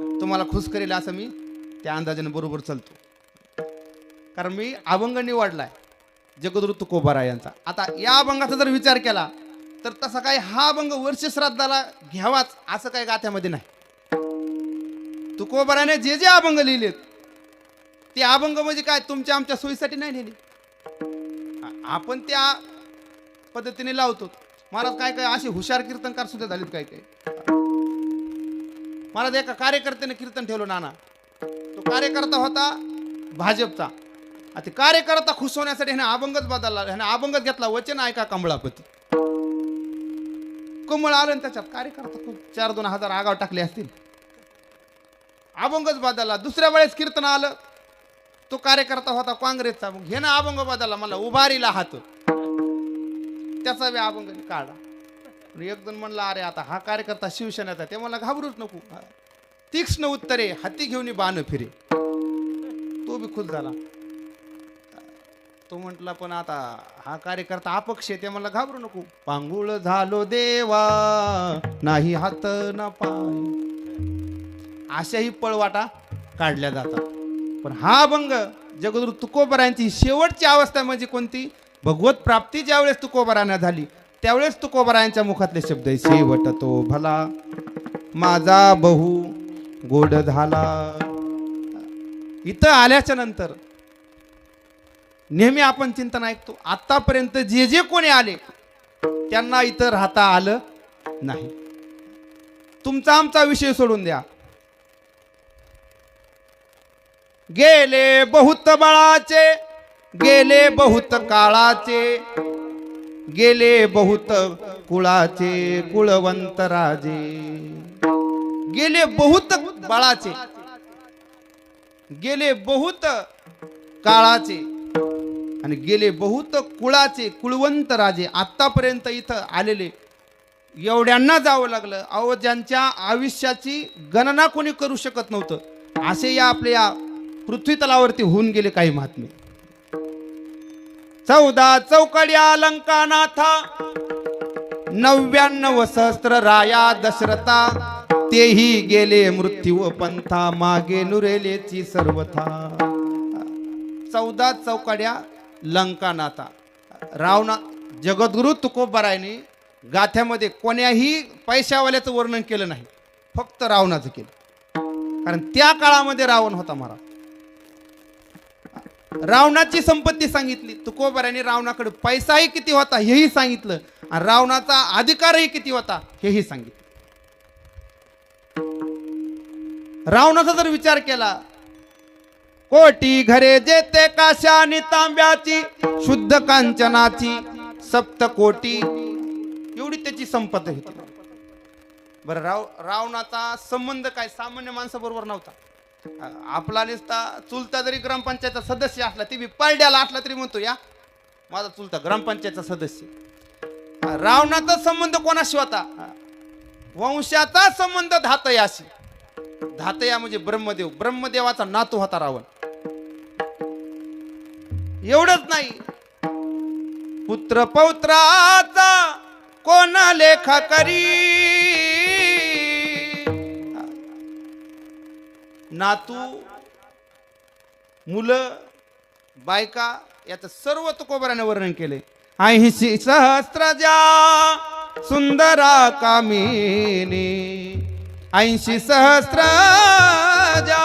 तुम्हाला खुश करेल असं मी त्या अंदाजाने बरोबर चालतो. कारण मी अभंग निवडलाय. जगदुरु तुकोबारा यांचा. आता या अभंगाचा जर विचार केला तर तसा काही हा अभंग वर्ष श्राद्धाला घ्यावाच असं काही गाथ्यामध्ये नाही. तुकोबाराने जे जे अभंग लिहिलेत ते अभंग म्हणजे काय? तुमच्या आमच्या सोयीसाठी नाही लिहिले. आपण त्या पद्धतीने लावतो. महाराज काय काय असे हुशार कीर्तनकार सुद्धा झालेत काय काय महाराज एका कार्यकर्त्याने कीर्तन ठेवलं नाना. तो कार्यकर्ता होता भाजपचा. आता कार्यकर्ता खुश होण्यासाठी ह्याने अभंगच बदलला ह्याने अभंगच घेतला. वचन ऐका कमळापती. कमळ आलं ना त्याच्यात कार्यकर्ता खूप चार दोन हजार आगाव टाकले असतील. अभंगच बदलला. दुसऱ्या वेळेस कीर्तन आलं. तो कार्यकर्ता होता काँग्रेसचा. मग हे अभंग बदलला. मला उभारीला हात. त्याचा बी अभंग काढला एक दोन म्हणला अरे आता हा कार्यकर्ता शिवसेनेचा ते मला घाबरूच नको. तीक्ष्ण उत्तरे हाती घेऊन बाण फिरे. तो बी खुश झाला. तो म्हटला पण आता हा कार्यकर्ता अपक्ष आहे. ते मला घाबरू नको. पांगुळ झालो देवा नाही हात ना पाय. अशाही पळवाटा काढल्या जातात. पण हा अभंग जगदुरु तुकोबरांची शेवटची अवस्था म्हणजे कोणती? भगवत प्राप्ती ज्यावेळेस तुकोबरांना झाली त्यावेळेस तुकोबरायांच्या मुखातले शब्द आहे शेवट तो भला माझा बहु गोड झाला. इथं आल्याच्यानंतर नेहमी आपण चिंतन ऐकतो आतापर्यंत जे जे कोणी आले त्यांना इथं राहता आलं नाही. तुमचा आमचा विषय सोडून द्या. गेले बहुत बळाचे गेले बहुत काळाचे गेले बहुत कुळाचे कुळवंत राजे. गेले बहुत बाळाचे. गेले बहुत काळाचे. आणि गेले बहुत कुळाचे कुळवंत राजे. आतापर्यंत इथं आलेले. एवढ्यांना जावं लागलं. अहो ज्यांच्या आयुष्याची गणना कोणी करू शकत नव्हतं. असे या आपल्या पृथ्वी तलावरती होऊन गेले काही महात्मे. चौदा चौकड्या लंकानाथा नव्याण्णव सहस्त्र राया दशरथा तेही गेले मृत्यू पंथा मागे नुरेलेची सर्वथा. चौदा चौकड्या लंकानाथा. रावणा जगद्गुरु तुकोबरायने गाथ्यामध्ये कोण्याही पैशावाल्याचं वर्णन केलं नाही. फक्त रावणाचं केलं. कारण त्या काळामध्ये रावण होता महाराज. रावणाची संपत्ती सांगितली. तुकोबराने रावणाकडे पैसाही किती होता हेही सांगितलं. आणि रावणाचा अधिकारही किती होता हेही सांगितलं. रावणाचा जर विचार केला कोटी घरे जेते आणि तांब्याची शुद्ध कांचनाची सप्त कोटी. एवढी त्याची संपत्ती होती. बरं राव रावणाचा संबंध काय? सामान्य माणसाबरोबर नव्हता. आपला निसता चुलता जरी ग्रामपंचायतचा सदस्य असला ती बी पारड्याला असला तरी म्हणतो या माझा चुलता ग्रामपंचायतचा सदस्य रावणाचा संबंध कोणाशी होता? वंशाचा संबंध धातयाशी. धातया म्हणजे ब्रह्मदेव. ब्रह्मदेवाचा नातू होता रावण. एवढंच नाही. पुत्र पौत्राचा कोण लेखा करी नातू मुलं बायका याचं सर्व तुकोबराने वर्णन केले. ऐंशी सहस्त्रजा सुंदरा कामिनी. ऐंशी सहस्त्रजा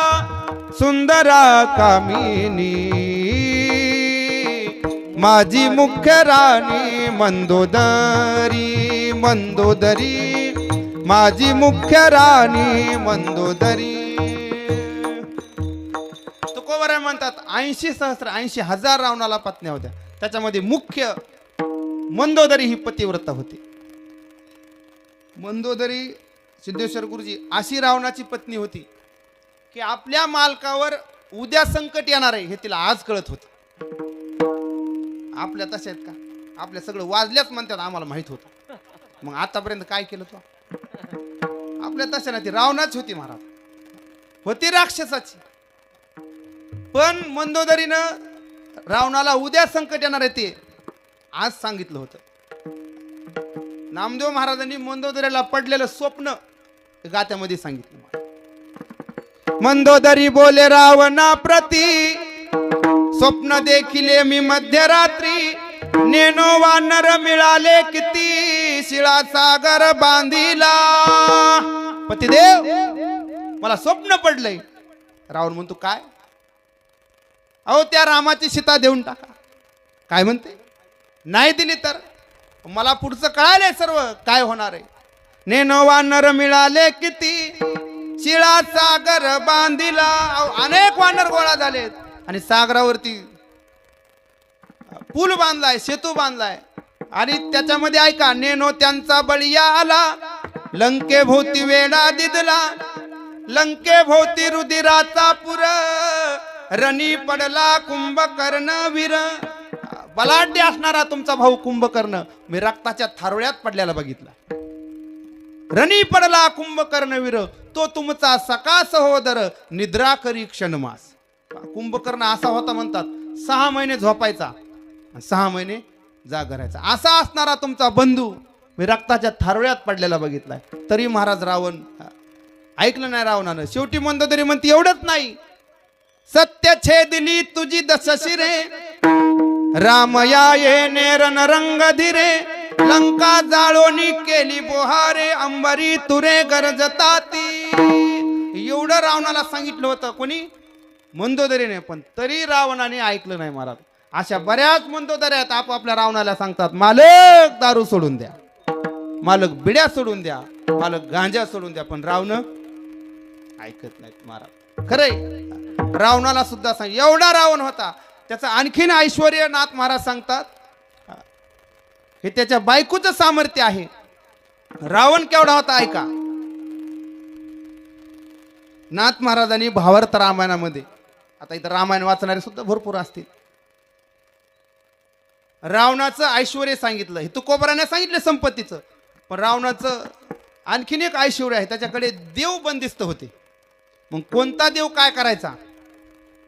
सुंदरा कामिनी. माझी मुख्य राणी मंदोदरी मंदोदरी. माझी मुख्य राणी मंदोदरी. तुकोबरा म्हणतात ऐंशी सहस्र ऐंशी हजार रावणाला पत्न्या होत्या. त्याच्यामध्ये मुख्य मंदोदरी ही पतिव्रता होती. मंदोदरी सिद्धेश्वर गुरुजी अशी रावणाची पत्नी होती की आपल्या मालकावर उद्या संकट येणार आहे हे तिला आज कळत होत. आपल्या तशा आहेत का? आपल्या सगळं वाजल्याच म्हणतात आम्हाला माहीत होतं. मग आतापर्यंत काय केलं तो? आपल्या तशा नाही ती रावणाच होती महाराज. होती राक्षसाची. पण मंदोदरीनं रावणाला उद्या संकट येणार आहे ते आज सांगितलं होतं. नामदेव महाराजांनी मंदोदरीला पडलेलं स्वप्न गात्यामध्ये सांगितलं मंदोदरी बोले रावणा प्रती स्वप्न देखिले मी मध्यरात्री नेनो वानर मिळाले किती शिळा सागर बांधिला. पतिदेव मला स्वप्न पडलंय. रावण म्हणतो काय? अहो त्या रामाची सीता देऊन टाका. काय म्हणते? नाही दिली तर? मला पुढचं कळालंय सर्व काय होणार आहे? नेनो वानर मिळाले किती? शिळा सागर बांधिला. अनेक वानर गोळा झालेत. आणि सागरावरती पूल बांधलाय सेतू बांधलाय. आणि त्याच्यामध्ये ऐका नेनो त्यांचा बळीया आला. लंके भोवती वेडा दिदला. लंके भोवती रुधिराचा पुर. रणी पडला कुंभकर्ण वीर. बलाढ्य असणारा तुमचा भाऊ कुंभकर्ण. मी रक्ताच्या थारोळ्यात पडल्याला बघितला. रणी पडला कुंभकर्ण वीर. तो तुमचा सका सहोदर. निद्रा करी क्षणमास. कुंभकर्ण असा होता म्हणतात सहा महिने झोपायचा. सहा महिने जागरायचा असा असणारा तुमचा बंधू मी रक्ताच्या थारोळ्यात पडलेला बघितलाय. तरी महाराज रावण ऐकलं नाही रावणानं. शेवटी म्हणतो तरी म्हणते एवढंच नाही. सत्य छेदली तुझी दशशिरे रामया येणे नेरन रंग धीरे. लंका जाळोनी केली बोहारे. अंबरी तुरे गरजताती एवढं रावणाला सांगितलं होतं कोणी? मंदोदरीने. पण तरी रावणाने ऐकलं नाही महाराज. अशा बऱ्याच मंदोदऱ्या आहेत आपापल्या रावणाला सांगतात मालक दारू सोडून द्या. मालक बिड्या सोडून द्या. मालक गांजा सोडून द्या. पण रावण ऐकत नाहीत महाराज. खरंय? रावणाला सुद्धा सांग. एवढा रावण होता. त्याचं आणखीन ऐश्वर्य नाथ महाराज सांगतात हे त्याच्या बायकोचं सामर्थ्य आहे. रावण केवढा होता ऐका. नाथ महाराजांनी भावार्थ रामायणामध्ये आता इथं रामायण वाचणारे सुद्धा भरपूर असतील. रावणाचं ऐश्वर्य सांगितलं. हे तुकोबराने सांगितलं संपत्तीचं. पण रावणाचं आणखीन एक ऐश्वर्य आहे त्याच्याकडे देव बंदिस्त होते. मग कोणता देव काय करायचा?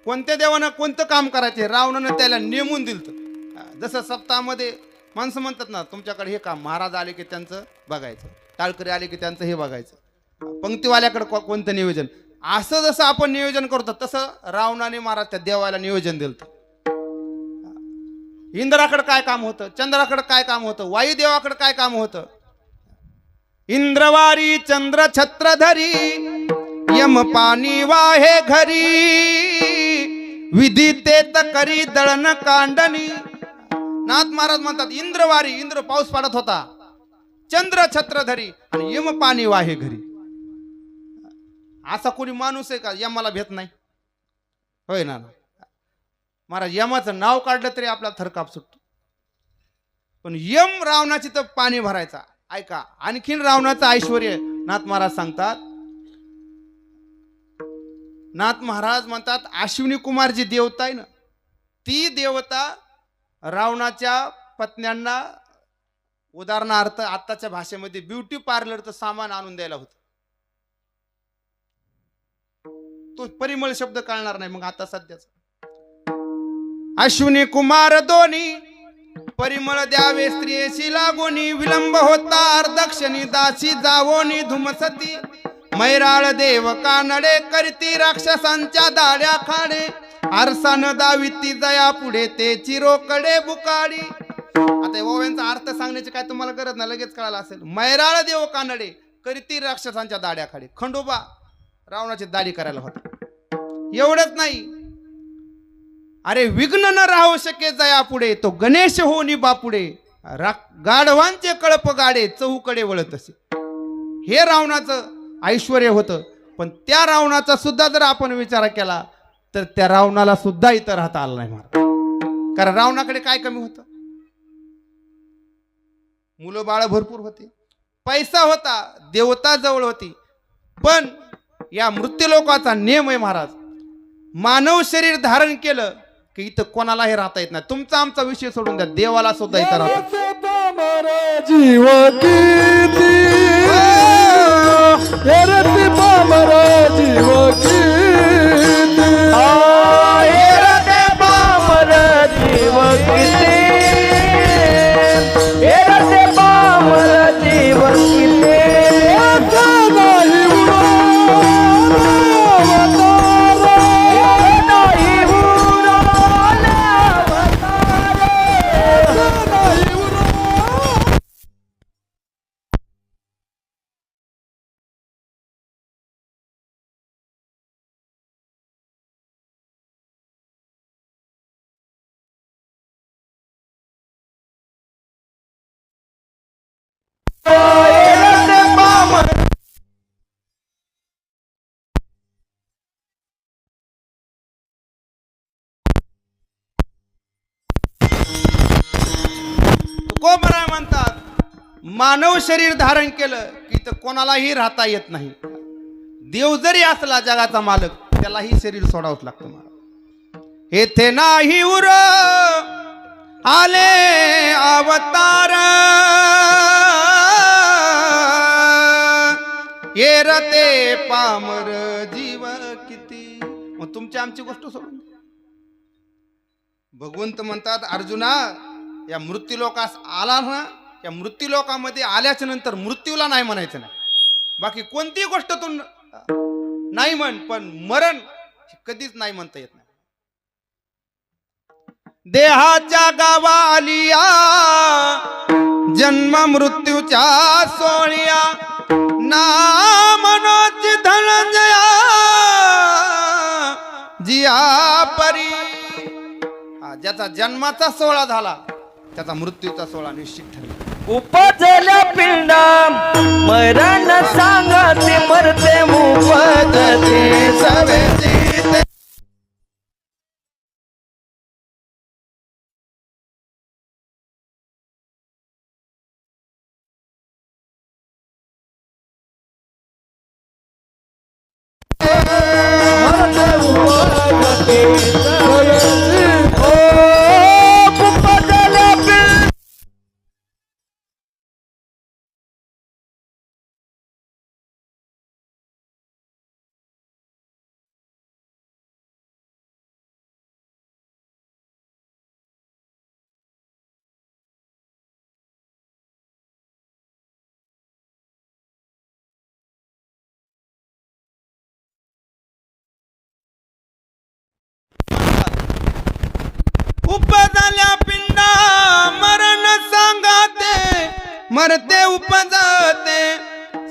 कोणत्या देवानं कोणतं काम करायचे रावणानं त्याला नेमून दिलं जसं सप्ताहामध्ये माणसं म्हणतात ना तुमच्याकडे हे काम महाराज आले की त्यांचं बघायचं टाळकरी आले की त्यांचं हे बघायचं. पंक्तीवाल्याकडे कोणतं नियोजन? असं जसं आपण नियोजन करतो तसं रावणाने महाराज त्या देवाला नियोजन दिलं इंद्राकडे काय काम होतं? चंद्राकडे काय काम होतं? वायुदेवाकडे काय काम होतं? इंद्रवारी चंद्र छत्रधरी यम पाणी वाहे घरी. विधी ते करी दळण कांडणी. नाथ महाराज म्हणतात इंद्रवारी इंद्र पाऊस पडत होता. चंद्र छत्रधरी आणि यम पाणी वाहे घरी. असा कोणी माणूस आहे का? यमाला भेट नाही. होय ना महाराज यमाचं नाव काढलं तरी आपला थरकाप सुटतो. पण यम रावणाची तर पाणी भरायचा. ऐका आणखीन रावणाचं ऐश्वर नाथ महाराज सांगतात नाथ महाराज म्हणतात अश्विनी कुमार जी देवता आहे ना. ती देवता रावणाच्या पत्न्यांना उदाहरणार्थ आत्ताच्या भाषेमध्ये ब्युटी पार्लरचं सामान आणून द्यायला होतं. तो परिमळ शब्द कळणार नाही मग आता सध्याच. अश्विनी कुमार दोन्ही परिमळ द्यावे स्त्रियेशी लागोनी विलंब होता अर्धक्षणी दासी जावोनी धुमसती मैराळ देव कानडे करती राक्षसांच्या दाड्या खाडे. आरसान दाविती जया पुढे ते चिरोकडे बुकाडी. आता ओव्यांचा अर्थ सांगण्याची काय तुम्हाला गरज नाही लगेच कळाला असेल. मैराळ देव कानडे करती राक्षसांच्या दाड्या खाडे. खंडोबा रावणाची दाढी करायला होता. एवढंच नाही. अरे विघ्न न राहू शके जया पुढे तो गणेश होनी बापुडे गाढवांचे कळप गाडे चहूकडे वळत असे. हे रावणाचं ऐश्वर होतं. पण त्या रावणाचा सुद्धा जर आपण विचार केला तर त्या रावणाला सुद्धा इथं राहता आलं नाही महाराज. कारण रावणाकडे काय कमी होतं? मुलं बाळ भरपूर होते. पैसा होता देवता जवळ होती. पण या मृत्यूलोकाचा नियम आहे महाराज. मानव शरीर धारण केलं की इथं कोणालाही राहता येत नाही. तुमचा आमचा विषय सोडून द्या. देवाला सुद्धा इथं राहता जीव किती एरती पामरा जीव किती मानव शरीर धारण केलं की तर कोणालाही राहता येत नाही. देव जरी असला जगाचा मालक त्यालाही शरीर सोडावंच लागतं मला. येथे नाही उर आले अवतार. येरते पामर जीव किती? मग तुमची आमची गोष्ट सोडून भगवंत म्हणतात अर्जुना या मृत्यूलोकास आला ना या मृत्यूलोकामध्ये आल्याच्यानंतर मृत्यूला नाही म्हणायचं नाही. बाकी कोणतीही गोष्ट तू नाही म्हण पण मरण कधीच नाही म्हणता येत नाही. देहाच्या गावा आलिया जन्म मृत्यूच्या सोळिया ना मनोज धनंजया जिया परी. ज्याचा जन्माचा सोहळा झाला त्याचा मृत्यूचा सोहळा निश्चित ठरला. उपजल पिंडा मरण सांगते मरते उपजते सवेची उपजल्या पिंडा मरण सांगाते मरते उपजते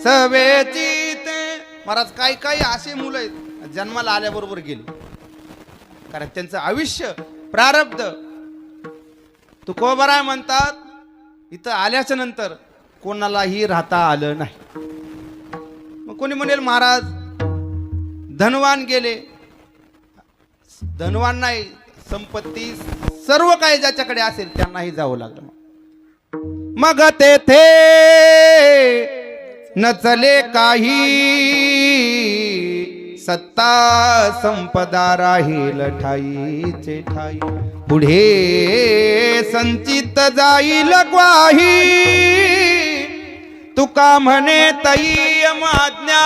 सवेची ते महाराज काही काही असे मुलं आहेत जन्माला आल्याबरोबर गेले. कारण त्यांचं आयुष्य प्रारब्ध. तुकोबराय म्हणतात इथं आल्याच्यानंतर कोणालाही राहता आलं नाही. मग कोणी म्हणेल महाराज धनवान गेले. धनवान नाही संपत्ती सर्व काय ज्याच्याकडे असेल त्यांनाही जावं लागलं मग तेथे नचले काही सत्ता संपदा राहील ठाईचे ठाई. पुढे संचित जाईल ग्वाही. तुका म्हणे तई माज्ञा.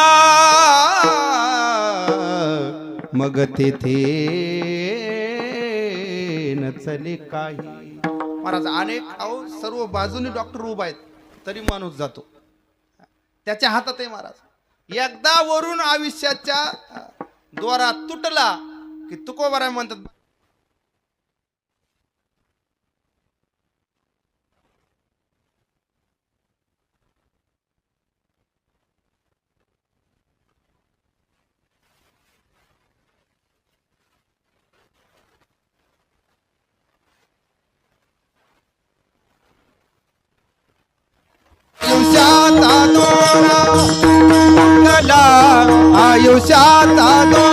मग तेथे चले काही महाराज अनेक अहो सर्व बाजूनी डॉक्टर उभा आहेत तरी माणूस जातो. त्याच्या हातात आहे महाराज. एकदा वरून आयुष्याच्या द्वारा तुटला की तुकोबाराय म्हणतात आयुष्याचा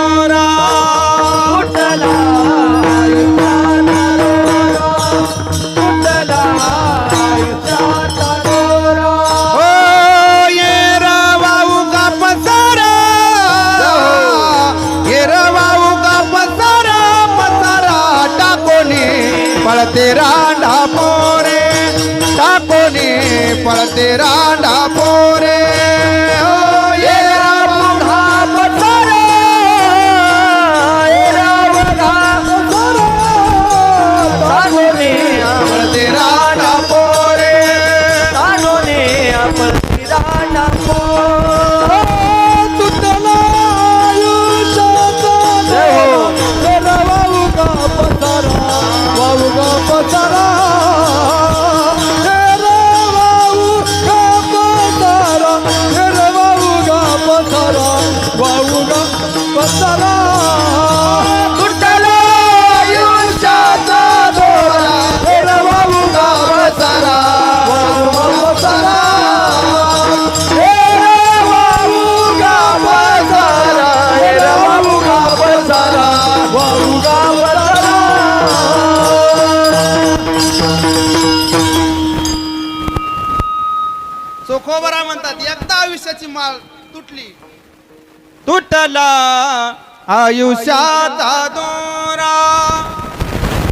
भेटला आयुष्याचा दोरा.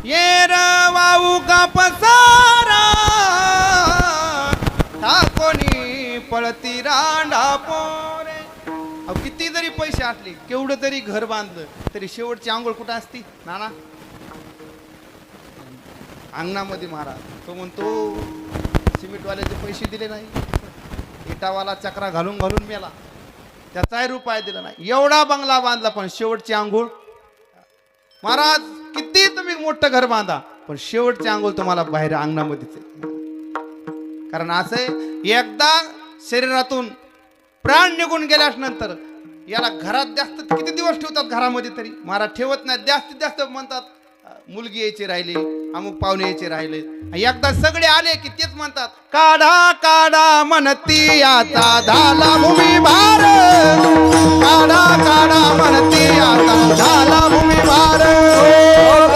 ये वाऊ का पसारा कोणी पळती रांडा पोरे. अहो किती जरी पैसे असले केवढं तरी घर बांधलं तरी शेवटची आंघोळ कुठं असती? नाना? अंगणामध्ये महाराज तो म्हणतो सिमेंटवाल्याचे पैसे दिले नाही. इटावाला चक्रा घालून घालून मेला. त्याचाही रुपये दिला नाही. एवढा बंगला बांधला पण शेवटची आंघोळ. महाराज किती तुम्ही मोठं घर बांधा पण शेवटची आंघोळ तुम्हाला बाहेर अंगणामध्येच कारण असं आहे, एकदा शरीरातून प्राण निघून गेल्याच नंतर याला घरात जास्त किती दिवस ठेवतात घरामध्ये तरी? महाराज ठेवत नाही जास्तीत जास्त म्हणतात मुलगी यायची राहिली अमुक पाहुणे यायचे राहिले. एकदा सगळे आले की तेच म्हणतात काढा काढा म्हणती आता झाला भूमी भार. काढा काढा म्हणती आता झाला भूमी भार. हो,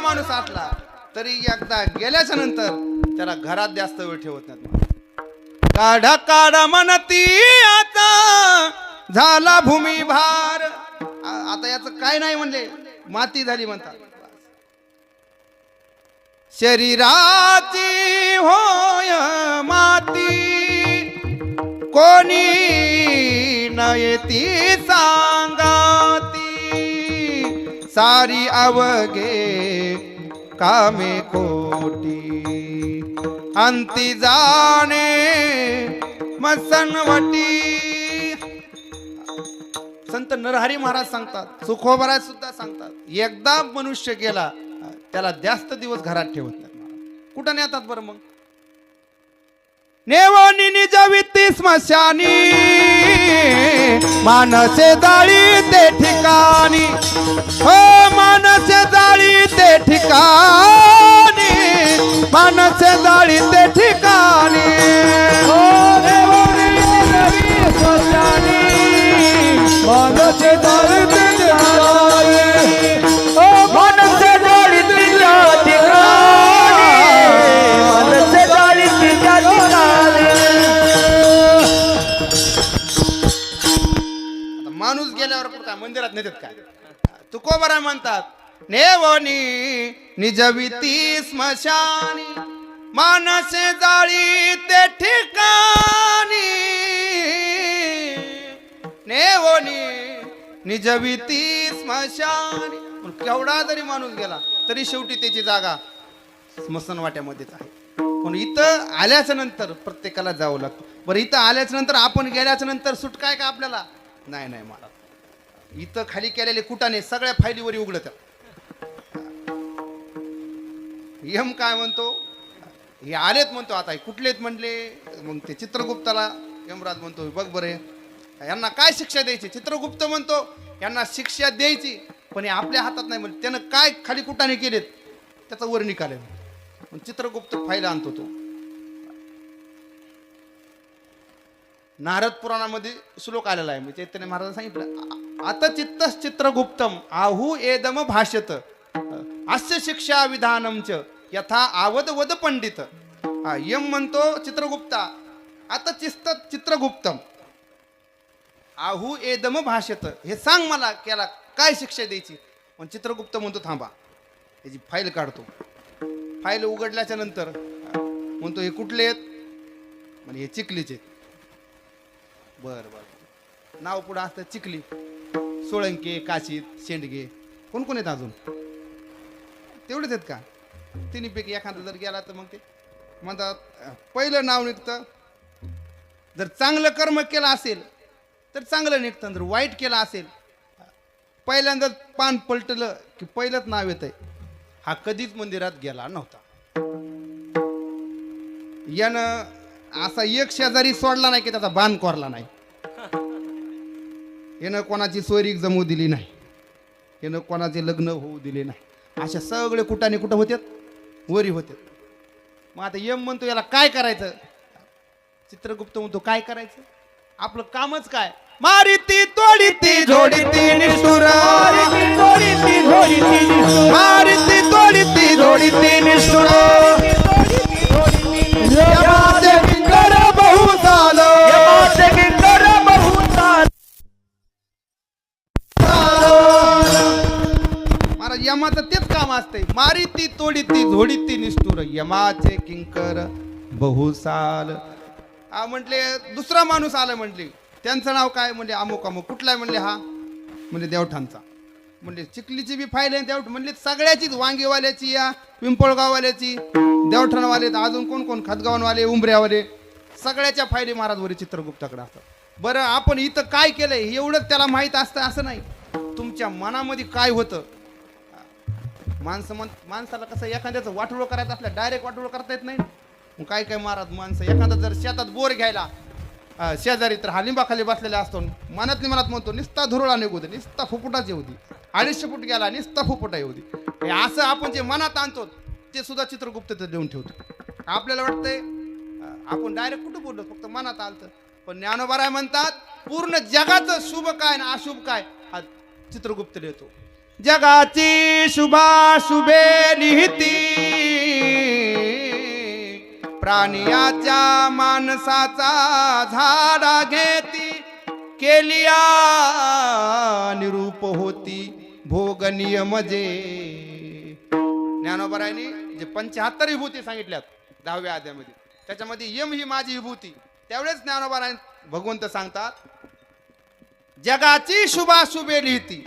जरी माणूस असला तरी एकदा गेल्याच्यानंतर त्याला घरात जास्त वेळ ठेवत नाहीत काढा काढा म्हणती आता झाला भूमी भार. आता याच काय नाही म्हणले माती झाली म्हणतात. शरीराची होय माती कोणी नयती सांगाती. सारी अवघे कामे खोटी. अंती जाणे मसनवटी संत नरहरी महाराज सांगतात सुखोबराज सुद्धा सांगतात एकदा मनुष्य गेला त्याला जास्त दिवस घरात ठेवत नाही. कुठं नेतात बरं मग? नेवानी निज वित्ती स्मशानी मानसे दाळी ते ठिकाणी. हो मानसे तुकोबरा म्हणतात. नेवनी निजविती स्मशानी मानसे जाळी ते ठिकाणी. नेवनी निजविती स्मशानी. पण केवढा जरी माणूस गेला तरी शेवटी त्याची जागा स्मशान वाट्यामध्येच आहे. पण इथं आल्याच्यानंतर प्रत्येकाला जावं लागतं. बरं इथं आल्याच्यानंतर आपण गेल्याच्यानंतर सुटकाय का आपल्याला? नाही नाही मला इथं खाली केलेले कुटाने सगळ्या फायलीवर उघडत यम काय म्हणतो? हे आलेत म्हणतो आता हे कुठलेत म्हणले? मग ते चित्रगुप्ताला यमराज म्हणतो बघ बरे यांना काय शिक्षा द्यायची? चित्रगुप्त म्हणतो यांना शिक्षा द्यायची पण हे आपल्या हातात नाही म्हणजे त्यानं काय खाली कुटाने केलेत? त्याचा वर निकाल आहे चित्रगुप्त फाईल आणतो तो. नारद पुराणामध्ये श्लोक आलेला आहे. म्हणजे चैतन्य महाराज सांगितलं आता चित्त चित्रगुप्तम. आहू एदम भाष्यत. अस्य शिक्षा विधानमच यथा आवद वद पंडित. यम म्हणतो चित्रगुप्ता. आता चिस्त चित्रगुप्तम. आहू एदम भाष्यत. हे सांग मला त्याला काय शिक्षा द्यायची? पण चित्रगुप्त म्हणतो थांबा याची फाईल काढतो. फाईल उघडल्याच्या नंतर म्हणतो हे कुठले आहेत? म्हणजे हे चिखलीचे. बर बर. नाव पुढं असतं चिखली. सोळंके काशीत शेंडगे. कोण कोण आहेत अजून? तेवढेच आहेत का? तिन्हीपैकी एखादा जर गेला तर मग ते म्हणतात पहिलं नाव निघतं. जर चांगलं कर्म केलं असेल तर चांगलं निघतं. जर वाईट केलं असेल पहिल्यांदा पान पलटलं की पहिलंच नाव येतंय. हा कधीच मंदिरात गेला नव्हता. यानं असा एक शेजारी सोडला नाही की त्याचा बाण कोरला नाही. यानं कोणाची सोयरीक जमू दिली नाही. यानं कोणाचे लग्न होऊ दिले नाही. अशा सगळे कुठाने कुठं होत्यात? वरी होत्यात. मग आता यम म्हणतो याला काय करायचं? चित्रगुप्त म्हणतो काय करायचं? आपलं कामच काय? मारिती तोडीती झोडीती निष्ठुर. जोडीती जोडीती मारिती तोडीती झोडीती निष्ठुर. यमाचं तेच काम असते ती धोडीत ती निष्ठुर. यमाचे किंकर बहुसाल. हा म्हटले दुसरा माणूस आला म्हटले. त्यांचं नाव काय म्हणजे अमुक अमुक. कुठला आहे म्हणले हा? म्हणजे देवठांचा म्हणजे चिखलीची बी फाईल आहे देवठ म्हणले सगळ्याचीच वांगीवाल्याची या पिंपळगाववाल्याची देवठाणवाले अजून कोण कोण? खतगावनवाले उंबऱ्यावाले. सगळ्याच्या फायली महाराजवरी चित्रगुप्ताकडे असतात. बरं आपण इथं काय केलंय? एवढंच त्याला माहीत असतं असं नाही. तुमच्या मनामध्ये काय होतं? माणसं मन माणसाला कसं एखाद्याचं वाटोळं करायचं असल्या डायरेक्ट वाटोळं करता येत नाही. मग काय काय मारत माणसं एखादा जर शेतात बोर घ्यायला शेजारी तर हा लिंबाखाली बसलेला असतो मनातली मनात म्हणतो निस्ता धुरळा निघू दे निस्ता फुफुटाच येऊ दे. अडीचशे फूट गेला निस्ता फुफुटा येऊ दे. असं आपण जे मनात आणतो ते सुद्धा चित्रगुप्त ते देऊन ठेवतो. आपल्याला वाटतंय आपण डायरेक्ट कुठं बोललो? फक्त मनात आलतं. पण ज्ञानोबाराय म्हणतात पूर्ण जगाचं शुभ काय ना अशुभ काय? हा चित्रगुप्त लिहितो जगाची शुभाशुभे लिहिती प्राणियाच्या माणसाचा झाडा घेती. केलिया निरूप होती. भोग नियम जे. ज्ञानोबरायने जे पंच्याहत्तर विभूती सांगितल्यात दहाव्या आद्यामध्ये त्याच्यामध्ये यम ही माझी विभूती त्यावेळेस ज्ञानोबरायन भगवंत सांगतात जगाची शुभाशुभे लिहिती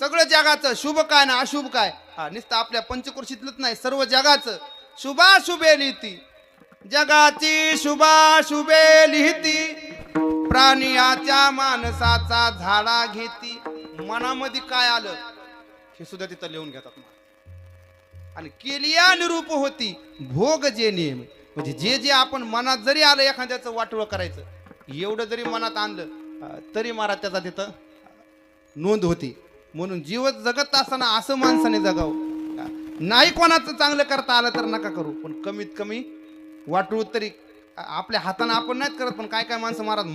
सगळं जगाचं शुभ काय ना अशुभ काय? हा नुसतं आपल्या पंचकृषीतलंच नाही सर्व जगाचं. शुभाशुभे लिहिती. जगाची शुभाशुभे लिहिती. प्राणियाच्या माणसाचा झाडा घेती. मनामध्ये काय आलं? हे सुद्धा तिथं लिहून घेतात आणि केलिया निरूप होती. भोग जे नियम म्हणजे जे जे आपण मनात जरी आलं एखाद्याचं वाटोळ करायचं एवढं जरी मनात आणलं तरी मारा त्याचा तिथं नोंद होती. म्हणून जीव जगत असताना असं माणसाने जगावं. नाही कोणाचं चांगलं करता आलं तर नका करू. पण कमीत कमी वाटू तरी आपल्या हाताने आपण नाहीत करत पण काय काय माणसं महाराज